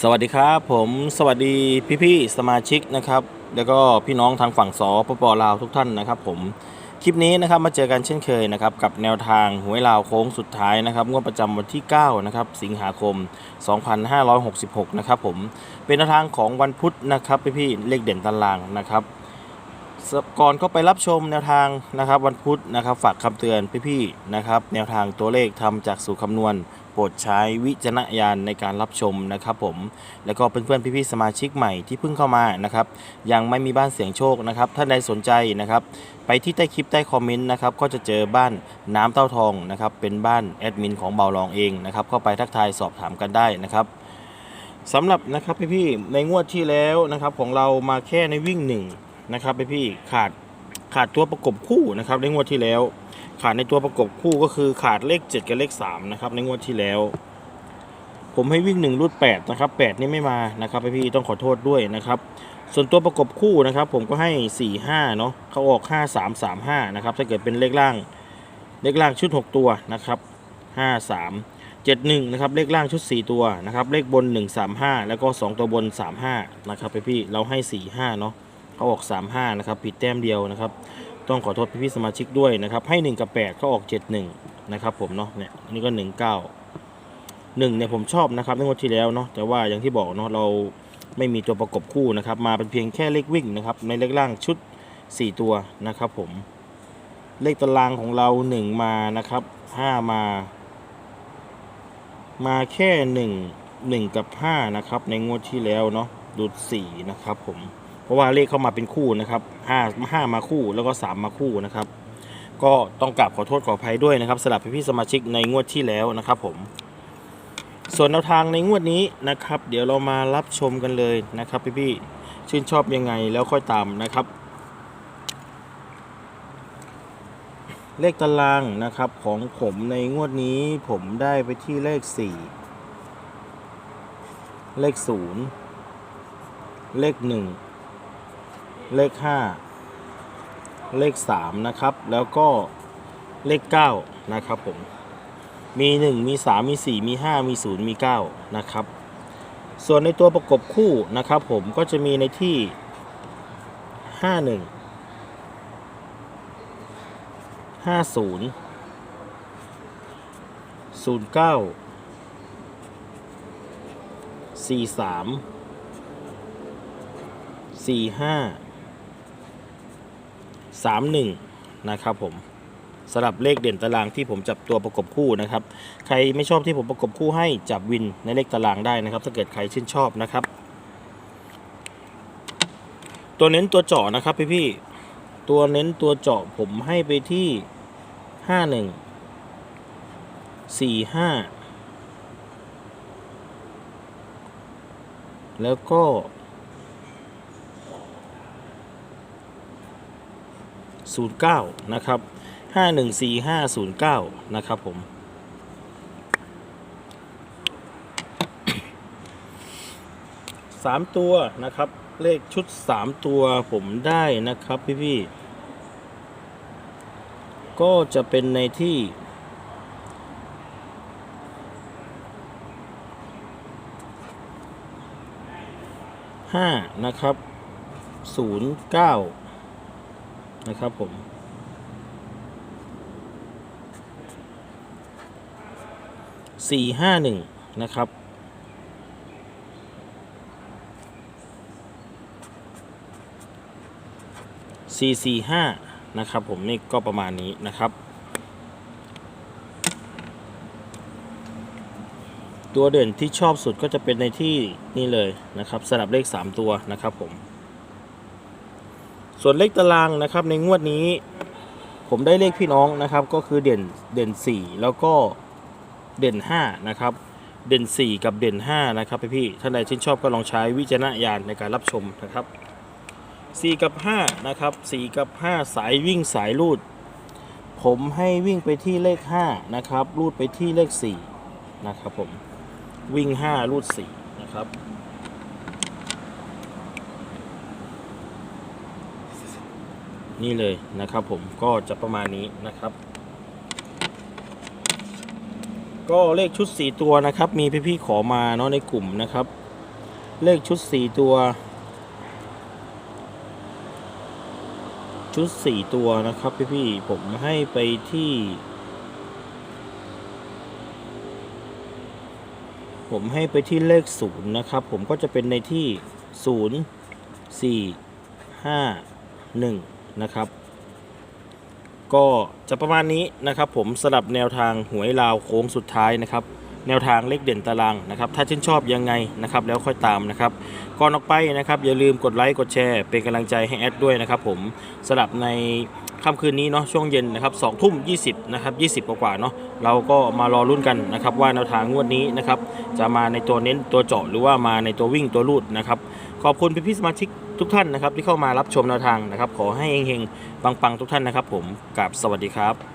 สวัสดีครับ ผมสวัสดีพี่ๆสมาชิกนะครับ แล้วก็พี่น้องทางฝั่งสปปลาวทุกท่านนะครับ ผมคลิปนี้นะครับมาเจอกันเช่นเคยนะครับกับแนวทางหวยลาวโค้งสุดท้ายนะครับงวดประจำวันที่9นะครับสิงหาคม 2566 นะครับผมเป็นแนวทางของวันพุธนะครับพี่ๆเลขเด่นตารางนะครับก่อนเข้าไปรับชมแนวทางนะครับ วันพุธนะครับ ฝากคำเตือนพี่ๆนะครับ แนวทางตัวเลขทำจากสูตรคำนวณ โปรดใช้วิจารณญาณในการรับชมนะครับผม แล้วก็เพื่อนๆพี่ๆสมาชิกใหม่ที่เพิ่งเข้ามานะครับ ยังไม่มีบ้านเสียงโชคนะครับ ท่านใดสนใจนะครับ ไปที่ใต้คลิปใต้คอมเมนต์นะครับ ก็จะเจอบ้านน้ำเต้าทองนะครับ เป็นบ้านแอดมินของเบาลองเองนะครับ เข้าไปทักทายสอบถามกันได้นะครับสำหรับนะครับพี่ๆในงวดที่แล้วนะครับของเรามาแค่ในวิ่งหนึ่งนะครับพี่ๆขาด ขาดตัวประกบคู่นะครับในงวดที่แล้ว ขาดในตัวประกบคู่ก็คือขาดเลข 7 กับเลข3นะครับในงวดที่แล้ว ผมให้วิ่ง 1 รูด8นะครับ8นี่ไม่มานะครับพี่ต้องขอโทษด้วยนะครับ ส่วนตัวประกบคู่นะครับ ผมก็ให้ 4 5เนาะเขาออก 5 3 3 5นะครับถ้าเกิดเป็นเลขล่างเลขล่างชุด 6 ตัวนะครับ 5 3 7 1นะครับเลขล่างชุด 4 ตัวนะครับเลขบน 1 3 5 แล้วก็ 2 ตัวบน 3 5นะครับพี่เราให้ 4 5เนาะ เขาออก 3 5 นะครับ ผิดแต้มเดียวนะครับ ต้องขอโทษพี่ๆสมาชิกด้วยนะครับ ให้ 1 กับ 8 เขาออก 71 นะครับผมเนาะ เนี่ย อันนี้ก็ 19 1 เนี่ยผมชอบนะครับในงวดที่แล้วเนาะ แต่ว่าอย่างที่บอกเนาะ เราไม่มีตัวประกบคู่นะครับ มาเป็นเพียงแค่เลขวิ่งนะครับ ในเลขล่างชุด 4 ตัวนะครับผม เลขตารางของเรา 1 มานะครับ 5 มา มาแค่ 1 1 กับ 5 นะครับ ในงวดที่แล้วเนาะดูด4นะครับผม เพราะว่าเลขเข้ามาเป็นคู่นะครับ5 5มาคู่แล้วก็3มาคู่นะครับ ก็ต้องกราบขอโทษขออภัยด้วยนะครับสำหรับพี่ๆสมาชิกในงวดที่แล้วนะครับผม ส่วนแนวทางในงวดนี้นะครับ เดี๋ยวเรามารับชมกันเลยนะครับพี่ๆชื่นชอบยังไงแล้วค่อยตามนะครับ เลขตารางนะครับของผมในงวดนี้ผมได้ไปที่เลข 4 เลข 0 เลข 1 เลข 5 เลข 3 นะครับ แล้วก็เลข 9 นะครับผม มี 1 มี 3 มี 4 มี 5 มี 0 มี 9 นะครับ ส่วนในตัวประกบคู่นะครับผมก็จะมีในที่ 51 50 09 43 45 31นะครับผมสำหรับเลขเด่นตารางที่ผมจับตัวประกบคู่นะครับ ใครไม่ชอบที่ผมประกบคู่ให้จับวินในเลขตารางได้นะครับ ถ้าเกิดใครชื่นชอบนะครับ ตัวเน้นตัวเจาะนะครับพี่พี่ตัวเน้นตัวเจาะผมให้ไปที่ห้าหนึ่งสี่ห้าแล้วก็ ศูนย์เก้านะครับห้าหนึ่งสี่ห้าศูนย์เก้านะครับผม สามตัวนะครับ เลขชุดสามตัวผมได้นะครับพี่พี่ๆก็จะเป็นในที่ห้านะครับศูนย์เก้า นะครับผม สี่ห้าหนึ่งนะครับ445นะครับผมนี่ก็ประมาณนี้นะครับ ตัวเด่นที่ชอบสุดก็จะเป็นในที่นี่เลยนะครับสลับเลข 3 ตัวนะครับผม ส่วนเลขตารางนะครับในงวดนี้ ผมได้เลขพี่น้องนะครับ ก็คือเด่นเด่น 4 แล้วก็เด่น5นะครับเด่น 4 กับเด่น 5 นะครับพี่ๆท่านใดชื่นชอบก็ลองใช้วิจารณญาณในการรับชมนะครับ 4 กับ 5 นะครับ 4 กับ 5 สายวิ่งสายรูด ผมให้วิ่งไปที่เลข 5 นะครับรูดไปที่เลข 4 นะครับผมวิ่ง5รูด 4 นะครับ นี่เลยนะครับผมก็จะประมาณนี้นะครับ ก็เลขชุด 4 ตัวนะครับ มีพี่ๆขอมาเนาะในกลุ่มนะครับ เลขชุดสี่ตัว ชุดสี่ตัวนะครับพี่ๆผมให้ไปที่ ผมให้ไปที่เลขศูนย์นะครับ ผมก็จะเป็นในที่ศูนย์สี่ห้าห นะครับ ก็จะประมาณนี้นะครับ ผมสลับแนวทางหวยลาวโค้งสุดท้ายนะครับ แนวทางเลขเด่นตารางนะครับ ถ้าชื่นชอบยังไงนะครับ แล้วค่อยตามนะครับก่อนออกไปนะครับ อย่าลืมกดไลค์กดแชร์ เป็นกำลังใจให้แอดด้วยนะครับ ผมสลับในค่ำคืนนี้เนาะช่วงเย็นนะครับสองทุ่มยีนะครับ20กว่าเนาะเราก็มารอรุ่นกันนะครับ ว่าแนวทางงวดนี้นะครับ จะมาในตัวเน้นตัวเจาะหรือว่ามาในตัววิ่งตัวลูดนะครับ ขอบคุณพี่พี่สมาชิก ทุกท่านนะครับที่เข้ามารับชมแนวทางนะครับ ขอให้เฮงๆปังๆทุกท่านนะครับ ผมกับสวัสดีครับ